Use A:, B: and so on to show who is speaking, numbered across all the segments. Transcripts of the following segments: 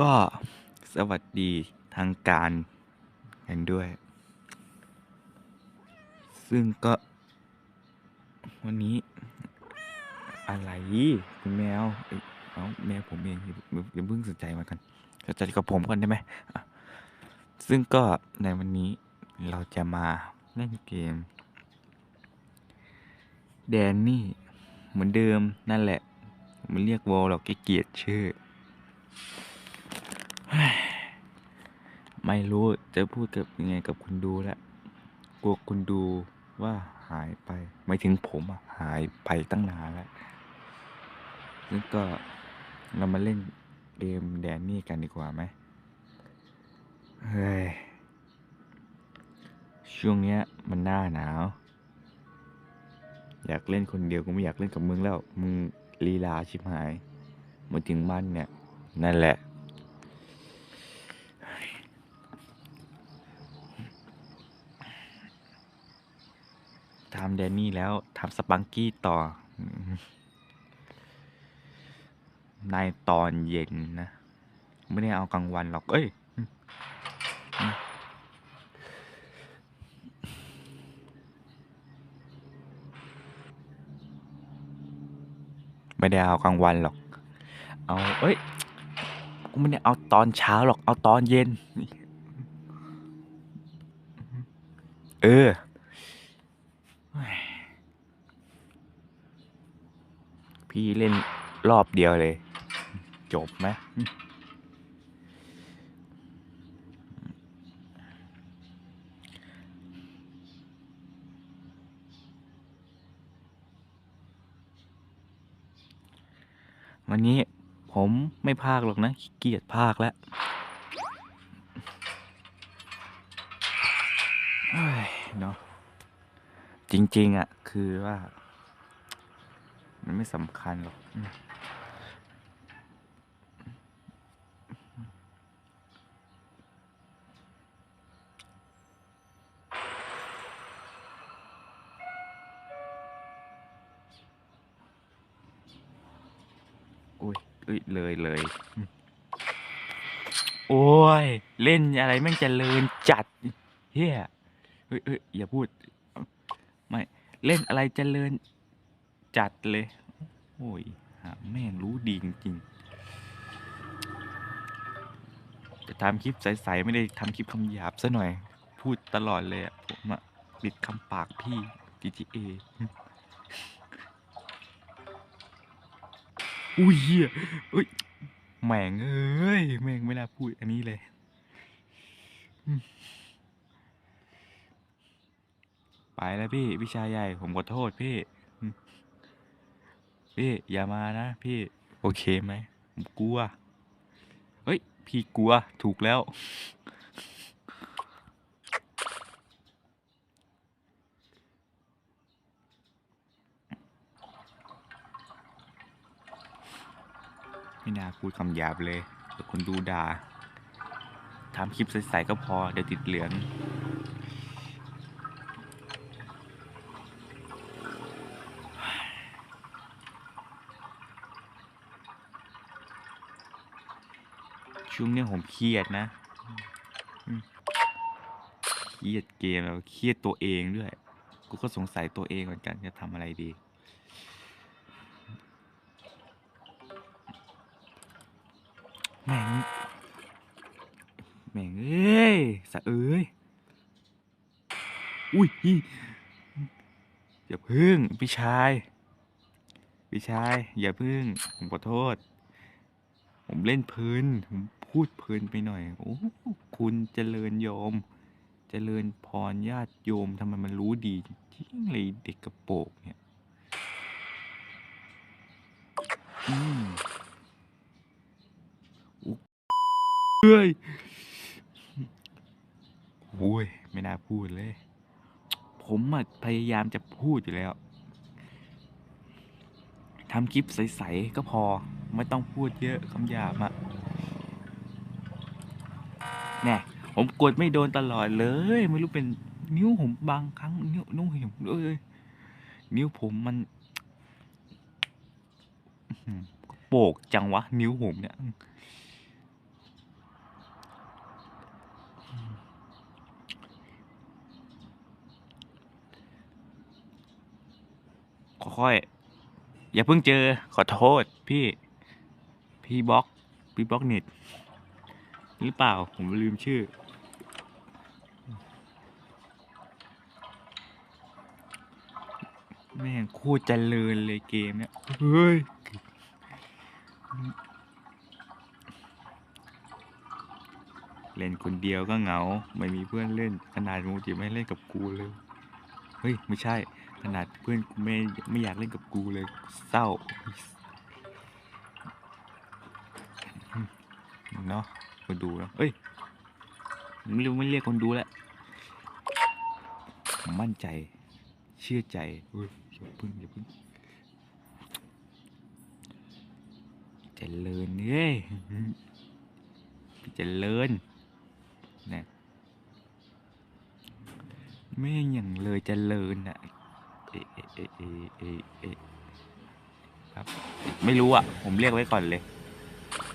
A: ก็สวัสดีทางการกันด้วย ซึ่งก็ วันนี้ อะไรคุณแมวเอ้าแมวผมเองอย่าเพิ่งสนใจมากันสนใจกับผมก่อนได้ไหมซึ่งก็ในวันนี้เราจะมาเล่นเกมแดนนี่ เหมือนเดิมนั่นแหละ มันเรียกวอลหรอกเกลียดชื่อ ไม่รู้จะพูดกับยังไงกับคุณดูแล้วกลัวคุณดูว่าหายไปไม่ถึงผมอะหายไปตั้งนานแล้วซึ่ก็เรามาเล่นเกมแดนนี่กันดีกว่าไหมเฮ้ยช่วงเนี้ยมันหน้าหนาว อยากเล่นคนเดียวกูไม่อยากเล่นกับมึงแล้ว มึงลีลาชิบหายมาถึงมันเนี่ย นั่นแหละ ทำแดนนี่แล้วทำสปังกี้ต่อ ในตอนเย็นนะ ไม่ได้เอากลางวันหรอก เอ้ย ไม่ได้เอากลางวันหรอก เอาเอ้ย กูไม่ได้เอาตอนเช้าหรอก เอาตอนเย็น เออ พี่เล่นรอบเดียวเลย จบไหมวันนี้ผมไม่พากหรอกนะขี้เกียจพากแล้วเฮ้ยเนาะจริง ๆอะ คือว่า มันไม่สำคัญหรอกอุ้ยอุ้ยเลยเลยโอ้ย เล่นอะไรแม่งเจริญจัดเฮียเฮ้ยเฮ้ยอย่าพูด ไม่ เล่นอะไรเจริญ จัดเลย โอ้ยหาแม่งรู้ดีจริงๆจะทำคลิปใสๆไม่ได้ทำคลิปคำหยาบซะหน่อย พูดตลอดเลยอะผมอะปิดคำปากพี่ GTA อุ้ยเหี้ยเอ้ยแม่งเอ้ยแม่งไม่น่าพูดอันนี้เลยไปแล้วพี่พี่ชายใหญ่ผมขอโทษพี่ พี่อย่ามานะพี่โอเคไหมผมกลัวเฮ้ย พี่กลัวถูกแล้ว ไม่น่าพูดคำหยาบเลยเดี๋ยวคนดูด่าทำคลิปใสๆก็พอ เดี๋ยวติดเหลือง ช่วงเนี้ยผมเครียดนะเครียดเกมแล้วเครียดตัวเองด้วย กูก็สงสัยตัวเองเหมือนกันจะทำอะไรดีแม่งแม่งเอ้ยสะเอ้ย อุ้ยอีอย่าพึ่งพี่ชาย พี่ชาย อย่าพึ่ง ผมขอโทษ ผมเล่นพลินผม พูดเพลินไปหน่อย โอ้ คุณเจริญโยม เจริญพรญาติโยมทำไมมันรู้ดีจริงเลยเด็กกระโปงเนี่ย อืมเฮ้ยโอ้ย ไม่น่าพูดเลย ผมอะพยายามจะพูดอยู่แล้วทำคลิปใส ๆ ก็พอ ไม่ต้องพูดเยอะคำหยาบอะ นี่ยผมกดไม่โดนตลอดเลย ไม่รู้เป็นนิ้วผมบางครั้งนิ้วนุ่งผมเลยนิ้วผมมันโปกจังวะ นิ้วผมเนี่ยค่อยอย่าเพิ่งเจอขอโทษพี่ พี่บล็อก พี่บล็อกนิด หรือเปล่าผมลืมชื่อ แม่งโคตรเจริญเลยเกมเนี่ยเฮ้ยเล่นคนเดียวก็เหงา ไม่มีเพื่อนเล่น ขนาดมูจิไม่เล่นกับกูเลย เฮ้ย ไม่ใช่ ขนาดเพื่อนกูไม่ไม่อยากเล่นกับกูเลยเศร้าเนาะ คนดูเนาะเอ้ยไม่รู้ไม่เรียกคนดูแล้วผมมั่นใจ เชื่อใจเฮ้ยอย่าพึ่งอย่าพึ่งเจริญเอ้ยเจริญนะแม่อย่างเลยเจริญอะเอเอเอเอเอเอครับ ไม่รู้อะ ผมเรียกไว้ก่อนเลย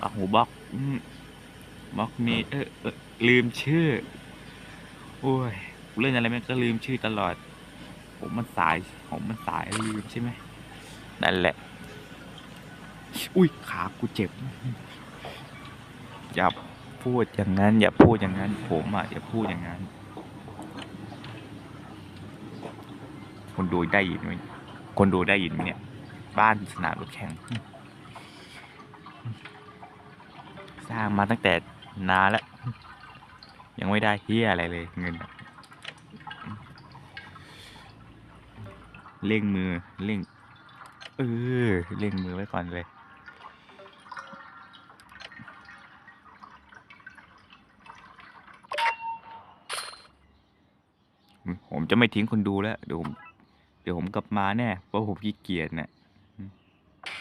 A: อะหูบล็อกอืม บล็อกนี้เออเออลืมชื่อ โอ้ยเล่นอะไรแม่งก็ลืมชื่อตลอด ผมมันสาย ผมมันสายลืมใช่ไหมนั่นแหละ อุ้ยขากูเจ็บ อย่าพูดอย่างนั้น อย่าพูดอย่างนั้น ผมอะอย่าพูดอย่างนั้นคนดูได้ยินไหมคนดูได้ยินไหมเนี่ย บ้านสนามรถแข่ง สร้างมาตั้งแต่ นานแล้ว ยังไม่ได้เฮียอะไรเลยเงินเร่งมือเร่งเออเร่งมือไว้ก่อนเลยผมจะไม่ทิ้งคนดูแล้ว เดี๋ยวผม เดี๋ยวผมกลับมาแน่เพราะผมขี้เกียจนะอืม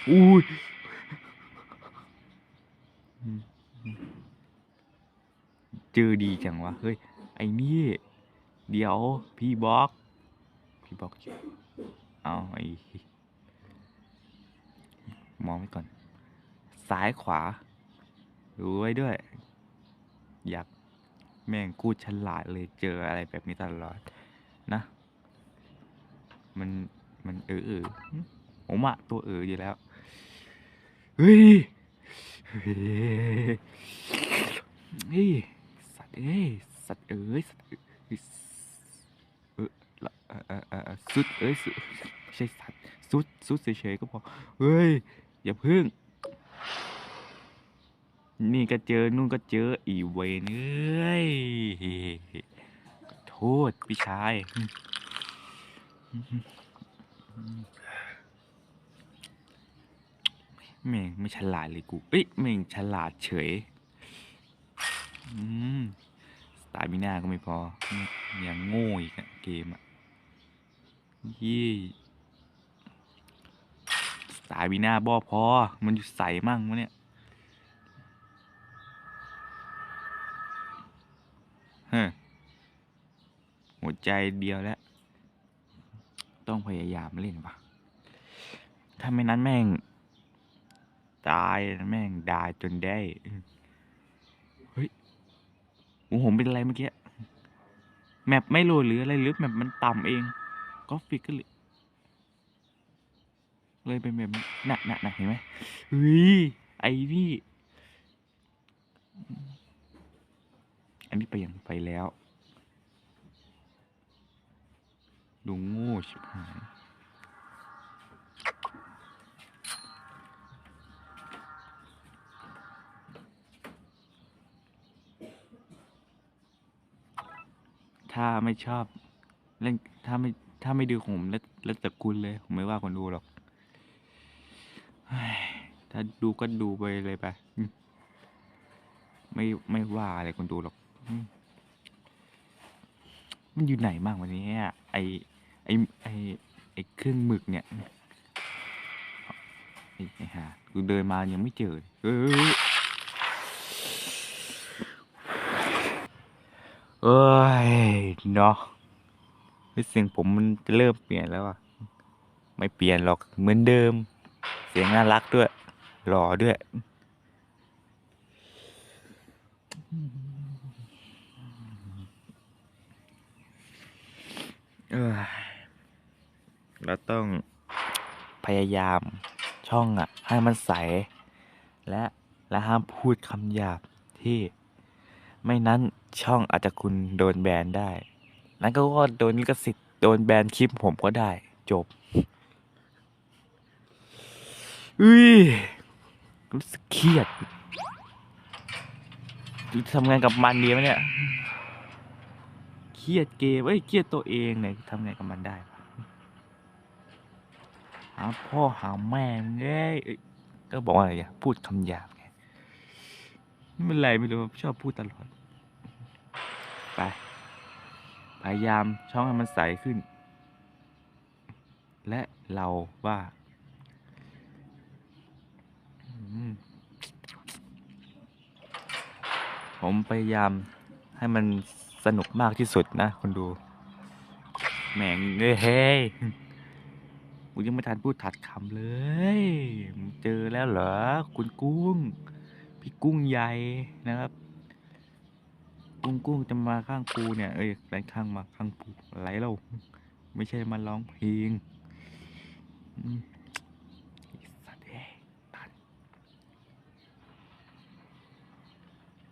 A: อุ้ยอืมเจอดีจังวะ เฮ้ย ไอ้นี่ เดี๋ยว พี่บล็อก พี่บล็อก เอาไอ้มองไว้ก่อน ซ้ายขวาดูไว้ด้วย อยากแม่งกูฉลาดเลยเจออะไรแบบนี้ตลอด นะ มันมันเออเออผมอะตัวเอออยู่แล้ว เฮ้ย เฮ้ย ว์เอ้ยสัตว์เอ้ยสัตว์เอ้ยเออละเออเออสุดเอ้ยสุดใช่สัตว์สุดสุดเฉยๆก็พอเฮ้ยอย่าพึ่ง นี่ก็เจอนู่นก็เจออีเวนเอ้ยโทษพี่ชายแม่งไม่ฉลาดเลยกูเอ้ยแม่งฉลาดเฉย สตาร์มิน่าก็ไม่พอยังโง่อีกอะเกมอะยี่สตาร์มิน่าบ่พอ มันอยู่ใส่มั่งวะเนี่ยฮ้ยหัวใจเดียวแล้ว ต้องพยายามเล่นปะถ้าไม่นั้นแม่ง ตายแม่งดายจนได้ หูผมเป็นอะไรเมื่อกี้ แมปไม่โหลดหรืออะไรหรือแมปมันต่ำเองก็ฟิกก็เลยเลยเป็นแบบนี้น่ะน่ะน่ะเห็นไหมเฮ้ยไอพี่อันนี้ไปยังไปแล้ว ดูโง่ชิบหาย ถ้า ไม่ชอบ เล่นถ้าไม่ถ้าไม่ดูผมแล้วแล้วแต่คุณเลย ผมไม่ว่าคนดูหรอกถ้าดูก็ดูไปเลยไปไม่ไม่ว่าอะไรคนดูหรอกมันอยู่ไหนบ้างวันนี้ไอไอไอไอเครื่องหมึกเนี่ยไอ้ไอหากูเดินมายังไม่เจอเลยเอ้ย เอ้ยเนาะเสียงผมมันจะเริ่มเปลี่ยนแล้วอะไม่เปลี่ยนหรอกเหมือนเดิม เสียงน่ารักด้วย หล่อด้วย เราต้องพยายามช่องอะให้มันใส และและห้ามพูดคำหยาบที่ ไม่นั้นช่องอาจจะคุณโดนแบนได้ นั่นก็ว่าโดนลิขสิทธิ์โดนแบนคลิปผมก็ได้ จบอุ้ยรู้สึกเครียดทำงานกับมันดีไหมเนี่ยเครียดเกมเอ้ยเครียดตัวเองเนี่ยทำไงกับมันได้หาพ่อหาแม่มึงเอ้ยเอ้ยก็บอกว่าอะไรอะพูดคำหยาบ ไม่เป็นไรไม่รู้ชอบพูดตลอด ไป พยายามช่องให้มันใสขึ้น และเราว่าผมพยายามให้มันสนุกมากที่สุดนะ คนดู แหม่งเอ้ยเฮ้ยกูยังไม่ทันพูดถัดคำเลย เจอแล้วเหรอ คุณกุ้ง พี่กุ้งใหญ่นะครับ กุ้งกุ้งจะมาข้างปูเนี่ย เอ้ยด้านข้างมาข้างปูอะไรเราไม่ใช่มาร้องเพลงอืมไอ้สัตว์เอ้ยตัด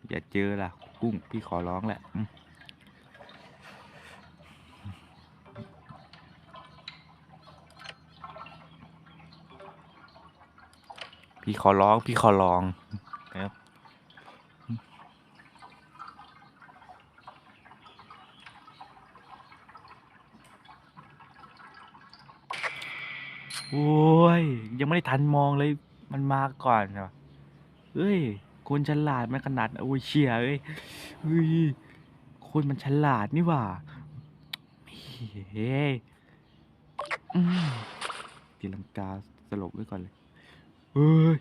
A: อย่าเจอล่ะ กุ้งพี่ขอร้องแหละพี่ขอร้อง พี่ขอร้องนะครับ โอ้ ยังไม่ได้ทันมองเลย มันมาก่อนเหรอเฮ้ยคนฉลาดมันขนาดโอ้ยเชี่ยเอ้ยเฮ้ยคนมันฉลาดนี่ว่าเฮ้ยตีลังกาสลบไว้ก่อนเลยเฮ้ย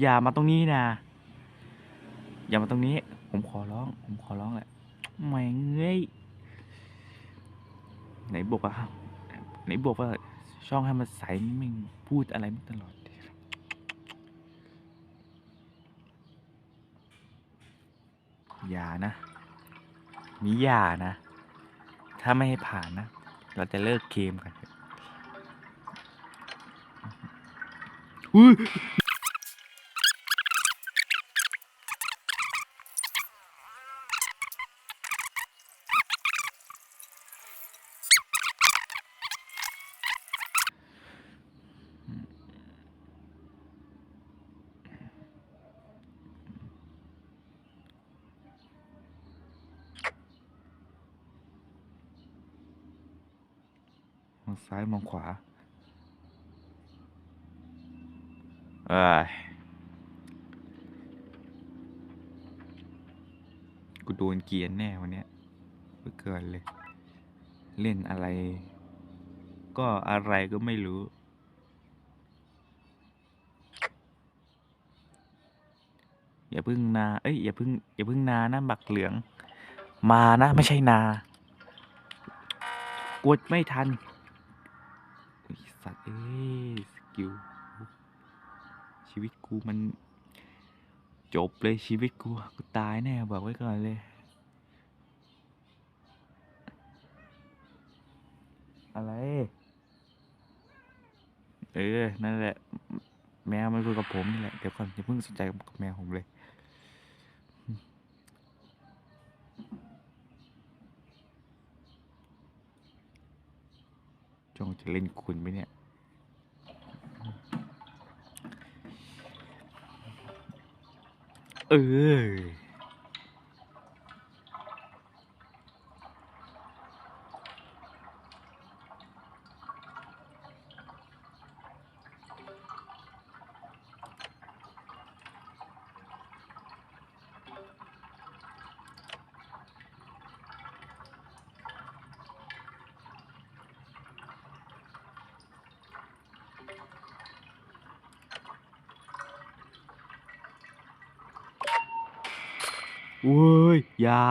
A: อย่ามาตรงนี้นะอย่ามาตรงนี้ ผมขอร้อง ผมขอร้องแหละแม่งเอ้ยไหนบอกว่าไหนบอกว่า ช่องให้มันใสนี่มึงพูดอะไรไม่ตลอดอย่านะนี่อย่านะ ถ้าไม่ให้ผ่านนะ เราจะเลิกเกมกันอุ้ย ซ้ายมองขวาเอ้ยกูโดนเกรียนแน่วันเนี้ยเพื่อเกินเลย เล่นอะไร ก็อะไรก็ไม่รู้อย่าพึ่งนา เอ้ย อย่าพึ่ง อย่าพึ่งนานะบักเหลือง มานะ ไม่ใช่นากดไม่ทันอุ๊ย สัตว์เอ้ยสกิลชีวิตกูมัน จบเลยชีวิตกูกูตายแน่บอกไว้ก่อนเลย อะไร เออ นั่นแหละ แมวมันคุยกับผมนี่แหละ เดี๋ยวก่อนอย่าเพิ่งสนใจกับแมวผมเลย จงจะเล่นคุณไหมเนี่ย เออ โว้ยอย่า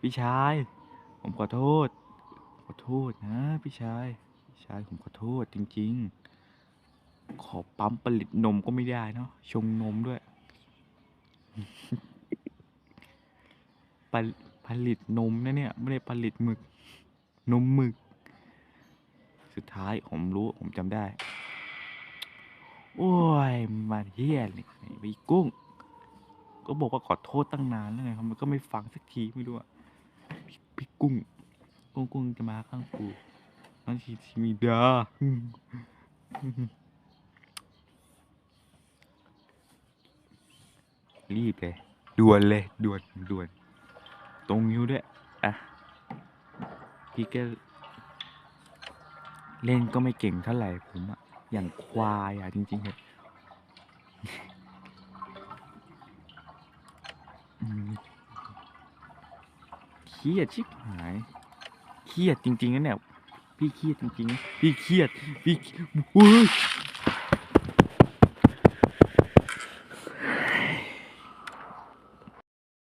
A: พี่ชาย ผมขอโทษ ขอโทษนะพี่ชายพี่ชายผมขอโทษจริง ๆ ขอปั๊มผลิตนมก็ไม่ได้เนาะชงนมด้วยผลิผลิตนมนะเนี่ยไม่ได้ผลิตหมึก นมหมึก สุดท้ายผมรู้ผมจำได้ โอ้ยมาเฮียนี่ไอ้พี่กุ้ง ก็บอกว่าขอโทษตั้งนานแล้วไงมันก็ไม่ฟังสักทีไม่รู้อะพี่พี่กุ้งกุ้งกุ้งจะมาข้างกูน้องชีชีมีดารีบเลยด่วนเลยด่วนด่วน ตรงนิ้วด้วยอะพี่ก็เล่นก็ไม่เก่งเท่าไหร่ผมอะอย่างควายอะจริงๆเลยอืม เครียดชิบหาย เครียดจริงๆนะเนี่ย พี่เครียดจริงๆ พี่เครียด พี่เฮ้ย